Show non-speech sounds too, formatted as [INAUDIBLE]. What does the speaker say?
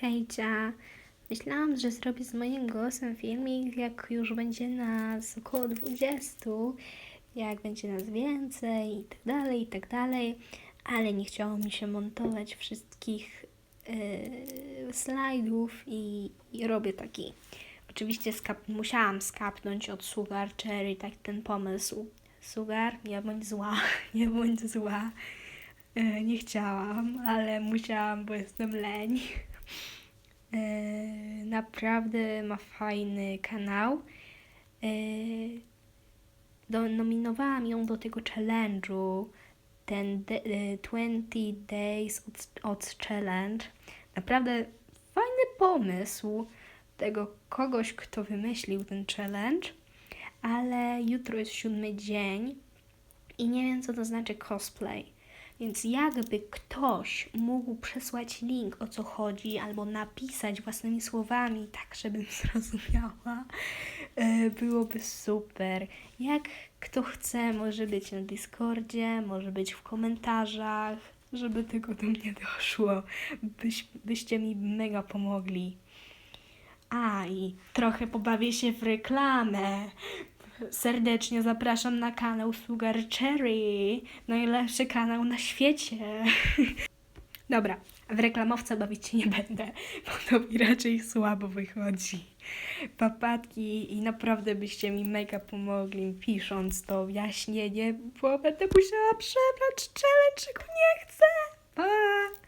Hejcia. Myślałam, że zrobię z moim głosem filmik, jak już będzie nas około 20, jak będzie nas więcej i tak dalej, i tak dalej, ale nie chciało mi się montować wszystkich yy, slajdów i, i robię taki. Oczywiście skap- musiałam skapnąć od Sugar Cherry tak ten pomysł. Sugar, nie bądź zła, [LAUGHS] nie bądź zła. E, Nie chciałam, ale musiałam, bo jestem leń. E, Naprawdę ma fajny kanał. E, nominowałam ją do tego challenge'u, ten de, e, 20 Days od Challenge. Naprawdę fajny pomysł tego kogoś, kto wymyślił ten challenge, ale jutro jest siódmy dzień i nie wiem, co to znaczy cosplay. Więc jakby ktoś mógł przesłać link, o co chodzi, albo napisać własnymi słowami, tak żebym [LAUGHS] zrozumiała, e, byłoby super. Jak kto chce, może być na Discordzie, może być w komentarzach, żeby tego do mnie doszło. Byś, byście mi mega pomogli. A i trochę pobawię się w reklamę. Serdecznie zapraszam na kanał Sugar Cherry. Najlepszy kanał na świecie. [LAUGHS] Dobra, w reklamowca bawić się nie będę, bo to mi raczej słabo wychodzi. Papatki i naprawdę byście mi mega pomogli pisząc to wyjaśnienie, bo będę musiała przebrać challenge, nie chcę. Pa!